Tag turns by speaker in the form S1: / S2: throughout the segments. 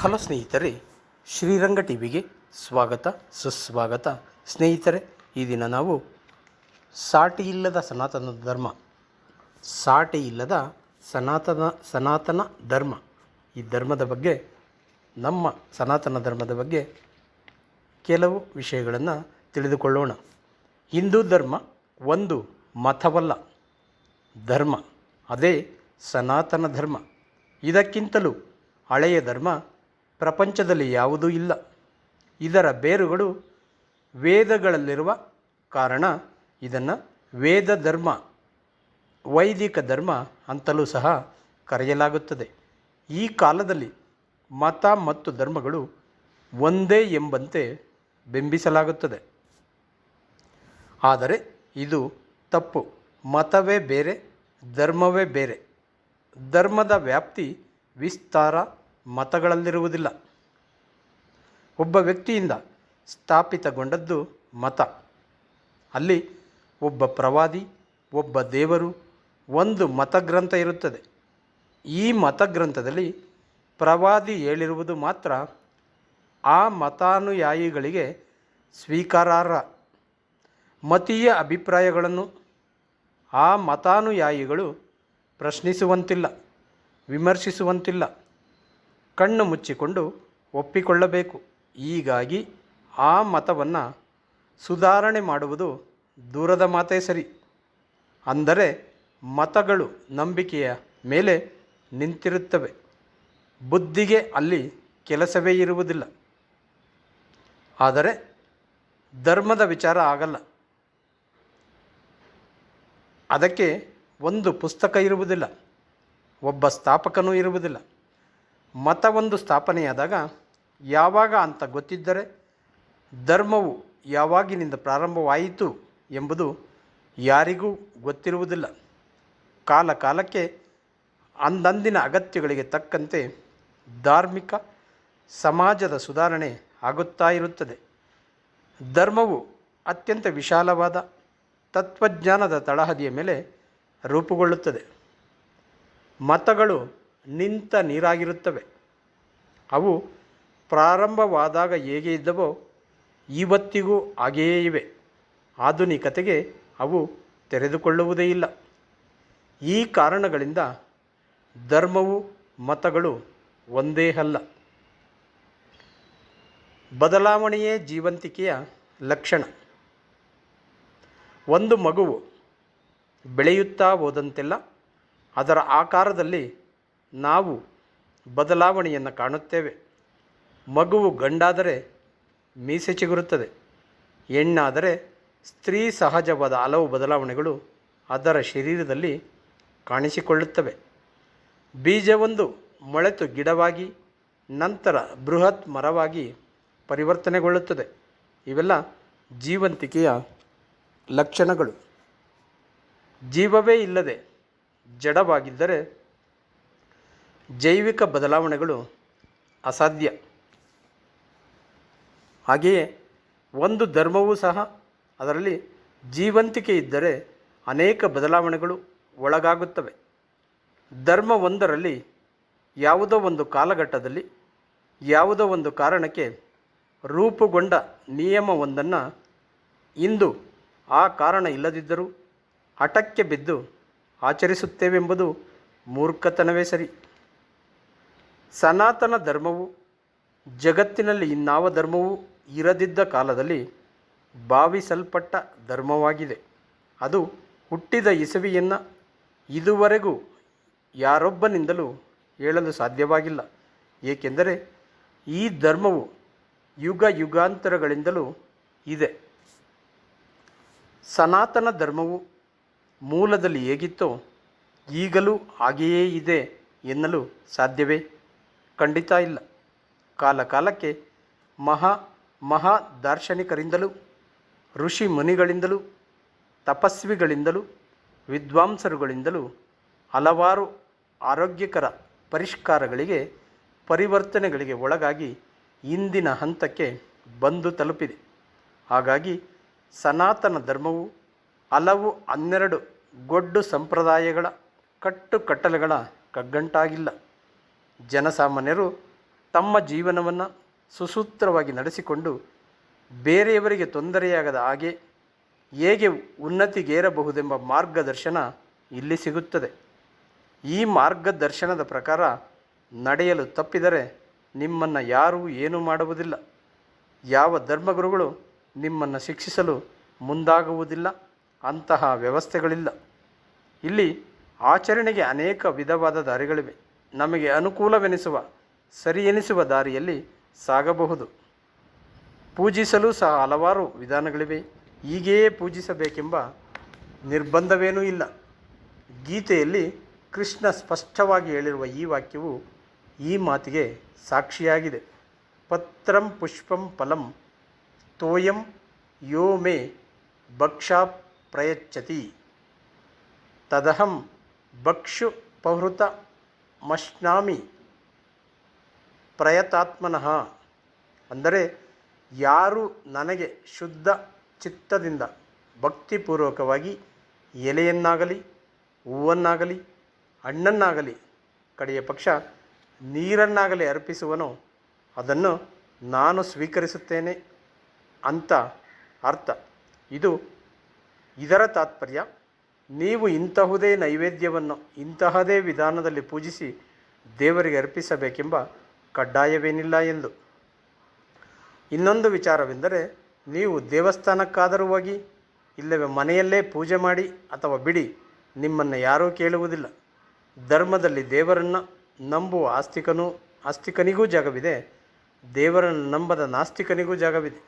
S1: Hello ಸ್ನೇಹಿತರೆ, ಶ್ರೀರಂಗ ಟಿವಿಗೆ ಸ್ವಾಗತ, ಸುಸ್ವಾಗತ. ಸ್ನೇಹಿತರೆ, ಈ ದಿನ ನಾವು ಸಾಟಿ ಇಲ್ಲದ ಸನಾತನ ಧರ್ಮ, ಸಾಟಿ ಇಲ್ಲದ ಸನಾತನ ಸನಾತನ ಧರ್ಮ, ಈ ಧರ್ಮದ ಬಗ್ಗೆ, ನಮ್ಮ ಸನಾತನ ಧರ್ಮದ ಬಗ್ಗೆ ಕೆಲವು ವಿಷಯಗಳನ್ನು ತಿಳಿದುಕೊಳ್ಳೋಣ. ಹಿಂದೂ ಧರ್ಮ ಒಂದು ಮತವಲ್ಲ, ಧರ್ಮ. ಅದೇ ಸನಾತನ ಧರ್ಮ. ಇದಕ್ಕಿಂತಲೂ ಹಳೆಯ ಧರ್ಮ ಪ್ರಪಂಚದಲ್ಲಿ ಯಾವುದೂ ಇಲ್ಲ. ಇದರ ಬೇರುಗಳು ವೇದಗಳಲ್ಲಿರುವ ಕಾರಣ ಇದನ್ನು ವೇದ ಧರ್ಮ ವೈದಿಕ ಧರ್ಮ ಅಂತಲೂ ಸಹ ಕರೆಯಲಾಗುತ್ತದೆ. ಈ ಕಾಲದಲ್ಲಿ ಮತ ಮತ್ತು ಧರ್ಮಗಳು ಒಂದೇ ಎಂಬಂತೆ ಬಿಂಬಿಸಲಾಗುತ್ತದೆ. ಆದರೆ ಇದು ತಪ್ಪು. ಮತವೇ ಬೇರೆ, ಧರ್ಮವೇ ಬೇರೆ. ಧರ್ಮದ ವ್ಯಾಪ್ತಿ ವಿಸ್ತಾರ ಮತಗಳಲ್ಲಿರುವುದಿಲ್ಲ. ಒಬ್ಬ ವ್ಯಕ್ತಿಯಿಂದ ಸ್ಥಾಪಿತಗೊಂಡದ್ದು ಮತ. ಅಲ್ಲಿ ಒಬ್ಬ ಪ್ರವಾದಿ, ಒಬ್ಬ ದೇವರು, ಒಂದು ಮತಗ್ರಂಥ ಇರುತ್ತದೆ. ಈ ಮತಗ್ರಂಥದಲ್ಲಿ ಪ್ರವಾದಿ ಹೇಳಿರುವುದು ಮಾತ್ರ ಆ ಮತಾನುಯಾಯಿಗಳಿಗೆ ಸ್ವೀಕಾರಾರ್ಹ. ಮತೀಯ ಅಭಿಪ್ರಾಯಗಳನ್ನು ಆ ಮತಾನುಯಾಯಿಗಳು ಪ್ರಶ್ನಿಸುವಂತಿಲ್ಲ, ವಿಮರ್ಶಿಸುವಂತಿಲ್ಲ. ಕಣ್ಣು ಮುಚ್ಚಿಕೊಂಡು ಒಪ್ಪಿಕೊಳ್ಳಬೇಕು. ಹೀಗಾಗಿ ಆ ಮತವನ್ನು ಸುಧಾರಣೆ ಮಾಡುವುದು ದೂರದ ಮಾತೇ ಸರಿ. ಅಂದರೆ ಮತಗಳು ನಂಬಿಕೆಯ ಮೇಲೆ ನಿಂತಿರುತ್ತವೆ. ಬುದ್ಧಿಗೆ ಅಲ್ಲಿ ಕೆಲಸವೇ ಇರುವುದಿಲ್ಲ. ಆದರೆ ಧರ್ಮದ ವಿಚಾರ ಆಗಲ್ಲ. ಅದಕ್ಕೆ ಒಂದು ಪುಸ್ತಕ ಇರುವುದಿಲ್ಲ. ಒಬ್ಬ ಸ್ಥಾಪಕನೂ ಇರುವುದಿಲ್ಲ. ಮತವೊಂದು ಸ್ಥಾಪನೆಯಾದಾಗ ಯಾವಾಗ ಅಂತ ಗೊತ್ತಿದ್ದರೆ ಧರ್ಮವು ಯಾವಾಗಿನಿಂದ ಪ್ರಾರಂಭವಾಯಿತು ಎಂಬುದು ಯಾರಿಗೂ ಗೊತ್ತಿರುವುದಿಲ್ಲ. ಕಾಲಕಾಲಕ್ಕೆ ಅಂದಂದಿನ ಅಗತ್ಯಗಳಿಗೆ ತಕ್ಕಂತೆ ಧಾರ್ಮಿಕ ಸಮಾಜದ ಸುಧಾರಣೆ ಆಗುತ್ತಾ ಇರುತ್ತದೆ. ಧರ್ಮವು ಅತ್ಯಂತ ವಿಶಾಲವಾದ ತತ್ವಜ್ಞಾನದ ತಳಹದಿಯ ಮೇಲೆ ರೂಪುಗೊಳ್ಳುತ್ತದೆ. ಮತಗಳು ನಿಂತ ನೀರಾಗಿರುತ್ತವೆ. ಅವು ಪ್ರಾರಂಭವಾದಾಗ ಹೇಗೆ ಇದ್ದವೋ ಇವತ್ತಿಗೂ ಹಾಗೆಯೇ ಇವೆ. ಆಧುನಿಕತೆಗೆ ಅವು ತೆರೆದುಕೊಳ್ಳುವುದೇ ಇಲ್ಲ. ಈ ಕಾರಣಗಳಿಂದ ಧರ್ಮವು ಮತಗಳು ಒಂದೇ ಅಲ್ಲ. ಬದಲಾವಣೆಯೇ ಜೀವಂತಿಕೆಯ ಲಕ್ಷಣ. ಒಂದು ಮಗುವು ಬೆಳೆಯುತ್ತಾ ಹೋದಂತೆಲ್ಲ ಅದರ ಆಕಾರದಲ್ಲಿ ನಾವು ಬದಲಾವಣೆಯನ್ನು ಕಾಣುತ್ತೇವೆ. ಮಗುವು ಗಂಡಾದರೆ ಮೀಸೆ ಚಿಗುರುತ್ತದೆ. ಹೆಣ್ಣಾದರೆ ಸ್ತ್ರೀ ಸಹಜವಾದ ಹಲವು ಬದಲಾವಣೆಗಳು ಅದರ ಶರೀರದಲ್ಲಿ ಕಾಣಿಸಿಕೊಳ್ಳುತ್ತವೆ. ಬೀಜವೊಂದು ಮೊಳೆತು ಗಿಡವಾಗಿ, ನಂತರ ಬೃಹತ್ ಮರವಾಗಿ ಪರಿವರ್ತನೆಗೊಳ್ಳುತ್ತದೆ. ಇವೆಲ್ಲ ಜೀವಂತಿಕೆಯ ಲಕ್ಷಣಗಳು. ಜೀವವೇ ಇಲ್ಲದೆ ಜಡವಾಗಿದ್ದರೆ ಜೈವಿಕ ಬದಲಾವಣೆಗಳು ಅಸಾಧ್ಯ. ಹಾಗೆಯೇ ಒಂದು ಧರ್ಮವೂ ಸಹ ಅದರಲ್ಲಿ ಜೀವಂತಿಕೆ ಇದ್ದರೆ ಅನೇಕ ಬದಲಾವಣೆಗಳು ಒಳಗಾಗುತ್ತವೆ. ಧರ್ಮ ಒಂದರಲ್ಲಿ ಯಾವುದೋ ಒಂದು ಕಾಲಘಟ್ಟದಲ್ಲಿ ಯಾವುದೋ ಒಂದು ಕಾರಣಕ್ಕೆ ರೂಪುಗೊಂಡ ನಿಯಮವೊಂದನ್ನು ಇಂದು ಆ ಕಾರಣ ಇಲ್ಲದಿದ್ದರೂ ಹಠಕ್ಕೆ ಬಿದ್ದು ಆಚರಿಸುತ್ತೇವೆಂಬುದು ಮೂರ್ಖತನವೇ ಸರಿ. ಸನಾತನ ಧರ್ಮವು ಜಗತ್ತಿನಲ್ಲಿ ಇನ್ನಾವ ಧರ್ಮವೂ ಇರದಿದ್ದ ಕಾಲದಲ್ಲಿ ಭಾವಿಸಲ್ಪಟ್ಟ ಧರ್ಮವಾಗಿದೆ. ಅದು ಹುಟ್ಟಿದ ಇಸವಿಯನ್ನು ಇದುವರೆಗೂ ಯಾರೊಬ್ಬನಿಂದಲೂ ಹೇಳಲು ಸಾಧ್ಯವಾಗಿಲ್ಲ. ಏಕೆಂದರೆ ಈ ಧರ್ಮವು ಯುಗ ಯುಗಾಂತರಗಳಿಂದಲೂ ಇದೆ. ಸನಾತನ ಧರ್ಮವು ಮೂಲದಲ್ಲಿ ಹೇಗಿತ್ತೋ ಈಗಲೂ ಹಾಗೆಯೇ ಇದೆ ಎನ್ನಲು ಸಾಧ್ಯವೇ? ಖಂಡಿತ ಇಲ್ಲ. ಕಾಲ ಕಾಲಕ್ಕೆ ಮಹಾ ಮಹಾ ದಾರ್ಶನಿಕರಿಂದಲೂ, ಋಷಿ ಮುನಿಗಳಿಂದಲೂ, ತಪಸ್ವಿಗಳಿಂದಲೂ, ವಿದ್ವಾಂಸರುಗಳಿಂದಲೂ ಹಲವಾರು ಆರೋಗ್ಯಕರ ಪರಿಷ್ಕಾರಗಳಿಗೆ, ಪರಿವರ್ತನೆಗಳಿಗೆ ಒಳಗಾಗಿ ಇಂದಿನ ಹಂತಕ್ಕೆ ಬಂದು ತಲುಪಿದೆ. ಹಾಗಾಗಿ ಸನಾತನ ಧರ್ಮವು ಹಲವು ಹನ್ನೆರಡು ಗೊಡ್ಡು ಸಂಪ್ರದಾಯಗಳ ಕಟ್ಟುಕಟ್ಟಲೆಗಳ ಕಗ್ಗಂಟಾಗಿಲ್ಲ. ಜನಸಾಮಾನ್ಯರು ತಮ್ಮ ಜೀವನವನ್ನು ಸುಸೂತ್ರವಾಗಿ ನಡೆಸಿಕೊಂಡು ಬೇರೆಯವರಿಗೆ ತೊಂದರೆಯಾಗದ ಹಾಗೆ ಹೇಗೆ ಉನ್ನತಿಗೇರಬಹುದೆಂಬ ಮಾರ್ಗದರ್ಶನ ಇಲ್ಲಿ ಸಿಗುತ್ತದೆ. ಈ ಮಾರ್ಗದರ್ಶನದ ಪ್ರಕಾರ ನಡೆಯಲು ತಪ್ಪಿದರೆ ನಿಮ್ಮನ್ನು ಯಾರೂ ಏನೂ ಮಾಡುವುದಿಲ್ಲ. ಯಾವ ಧರ್ಮಗುರುಗಳು ನಿಮ್ಮನ್ನು ಶಿಕ್ಷಿಸಲು ಮುಂದಾಗುವುದಿಲ್ಲ. ಅಂತಹ ವ್ಯವಸ್ಥೆಗಳಿಲ್ಲ. ಇಲ್ಲಿ ಆಚರಣೆಗೆ ಅನೇಕ ವಿಧವಾದ ದಾರಿಗಳಿವೆ. ನಮಗೆ ಅನುಕೂಲವೆನಿಸುವ ಸರಿ ಎನಿಸುವ ದಾರಿಯಲ್ಲಿ ಸಾಗಬಹುದು. ಪೂಜಿಸಲು ಸಹ ಹಲವಾರು ವಿಧಾನಗಳಿವೆ. ಹೀಗೆಯೇ ಪೂಜಿಸಬೇಕೆಂಬ ನಿರ್ಬಂಧವೇನೂ ಇಲ್ಲ. ಗೀತೆಯಲ್ಲಿ ಕೃಷ್ಣ ಸ್ಪಷ್ಟವಾಗಿ ಹೇಳಿರುವ ಈ ವಾಕ್ಯವು ಈ ಮಾತಿಗೆ ಸಾಕ್ಷಿಯಾಗಿದೆ. ಪತ್ರಂ ಪುಷ್ಪಂ ಫಲಂ ತೋಯಂ ಯೋ ಮೇ ಭಕ್ಷಾ ಪ್ರಯಚ್ಛತಿ. ತದಹಂ ಭಕ್ಷು ಪಹೃತ ಮಶ್ನಾಮಿ ಪ್ರಯತಾತ್ಮನಃ ಅಂದರೆ ಯಾರು ನನಗೆ ಶುದ್ಧ ಚಿತ್ತದಿಂದ ಭಕ್ತಿಪೂರ್ವಕವಾಗಿ ಎಲೆಯನ್ನಾಗಲಿ, ಹೂವನ್ನಾಗಲಿ, ಹಣ್ಣನ್ನಾಗಲಿ, ಕಡೆಯ ಪಕ್ಷ ನೀರನ್ನಾಗಲಿ ಅರ್ಪಿಸುವನೋ ಅದನ್ನು ನಾನು ಸ್ವೀಕರಿಸುತ್ತೇನೆ ಅಂತ ಅರ್ಥ. ಇದು ಇದರ ತಾತ್ಪರ್ಯ. ನೀವು ಇಂತಹುದೇ ನೈವೇದ್ಯವನ್ನು ಇಂತಹದೇ ವಿಧಾನದಲ್ಲಿ ಪೂಜಿಸಿ ದೇವರಿಗೆ ಅರ್ಪಿಸಬೇಕೆಂಬ ಕಡ್ಡಾಯವೇನಿಲ್ಲ ಎಂದು. ಇನ್ನೊಂದು ವಿಚಾರವೆಂದರೆ, ನೀವು ದೇವಸ್ಥಾನಕ್ಕಾದರೂ ಹೋಗಿ, ಇಲ್ಲವೇ ಮನೆಯಲ್ಲೇ ಪೂಜೆ ಮಾಡಿ ಅಥವಾ ಬಿಡಿ, ನಿಮ್ಮನ್ನು ಯಾರೂ ಕೇಳುವುದಿಲ್ಲ. ಧರ್ಮದಲ್ಲಿ ದೇವರನ್ನು ನಂಬುವ ಆಸ್ತಿಕನೂ, ಆಸ್ತಿಕನಿಗೂ ಜಾಗವಿದೆ. ದೇವರನ್ನು ನಂಬದ ನಾಸ್ತಿಕನಿಗೂ ಜಾಗವಿದೆ.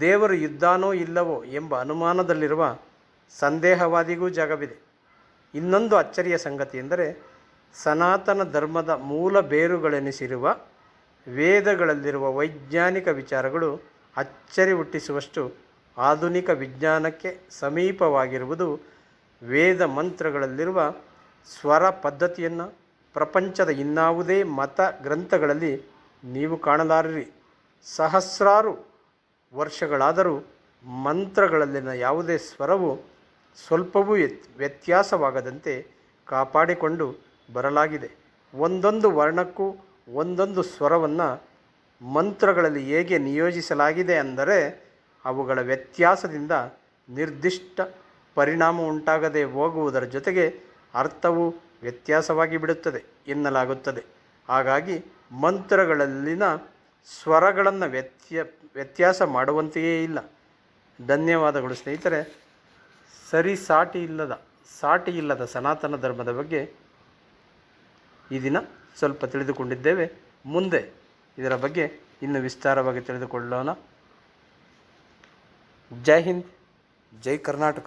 S1: ದೇವರು ಇದ್ದಾನೋ ಇಲ್ಲವೋ ಎಂಬ ಅನುಮಾನದಲ್ಲಿರುವ ಸಂದೇಹವಾದಿಗೂ ಜಾಗವಿದೆ. ಇನ್ನೊಂದು ಅಚ್ಚರಿಯ ಸಂಗತಿ ಎಂದರೆ, ಸನಾತನ ಧರ್ಮದ ಮೂಲ ಬೇರುಗಳೆನಿಸಿರುವ ವೇದಗಳಲ್ಲಿರುವ ವೈಜ್ಞಾನಿಕ ವಿಚಾರಗಳು ಅಚ್ಚರಿ ಹುಟ್ಟಿಸುವಷ್ಟು ಆಧುನಿಕ ವಿಜ್ಞಾನಕ್ಕೆ ಸಮೀಪವಾಗಿರುವುದು ವೇದ ಮಂತ್ರಗಳಲ್ಲಿರುವ ಸ್ವರ ಪದ್ಧತಿಯನ್ನು ಪ್ರಪಂಚದ ಇನ್ನಾವುದೇ ಮತ ಗ್ರಂಥಗಳಲ್ಲಿ ನೀವು ಕಾಣಲಾರಿರಿ. ಸಹಸ್ರಾರು ವರ್ಷಗಳಾದರೂ ಮಂತ್ರಗಳಲ್ಲಿನ ಯಾವುದೇ ಸ್ವರವು ಸ್ವಲ್ಪವೂ ವ್ಯತ್ ವ್ಯತ್ಯಾಸವಾಗದಂತೆ ಕಾಪಾಡಿಕೊಂಡು ಬರಲಾಗಿದೆ. ಒಂದೊಂದು ವರ್ಣಕ್ಕೂ ಒಂದೊಂದು ಸ್ವರವನ್ನು ಮಂತ್ರಗಳಲ್ಲಿ ಹೇಗೆ ನಿಯೋಜಿಸಲಾಗಿದೆ ಅಂದರೆ ಅವುಗಳ ವ್ಯತ್ಯಾಸದಿಂದ ನಿರ್ದಿಷ್ಟ ಪರಿಣಾಮ ಉಂಟಾಗದೆ ಹೋಗುವುದರ ಜೊತೆಗೆ ಅರ್ಥವು ವ್ಯತ್ಯಾಸವಾಗಿ ಬಿಡುತ್ತದೆ ಎನ್ನಲಾಗುತ್ತದೆ. ಹಾಗಾಗಿ ಮಂತ್ರಗಳಲ್ಲಿನ ಸ್ವರಗಳನ್ನು ವ್ಯತ್ಯ, ವ್ಯತ್ಯಾಸ ಮಾಡುವಂತೆಯೇ ಇಲ್ಲ. ಧನ್ಯವಾದಗಳು ಸ್ನೇಹಿತರೆ. ಸರಿ ಸಾಟಿ ಇಲ್ಲದ ಸಾಟಿ ಇಲ್ಲದ ಸನಾತನ ಧರ್ಮದ ಬಗ್ಗೆ ಈ ದಿನ ಸ್ವಲ್ಪ ತಿಳಿದುಕೊಂಡಿದ್ದೇವೆ. ಮುಂದೆ ಇದರ ಬಗ್ಗೆ ಇನ್ನು ವಿಸ್ತಾರವಾಗಿ ತಿಳಿದುಕೊಳ್ಳೋಣ. ಜೈ ಹಿಂದ್, ಜೈ ಕರ್ನಾಟಕ.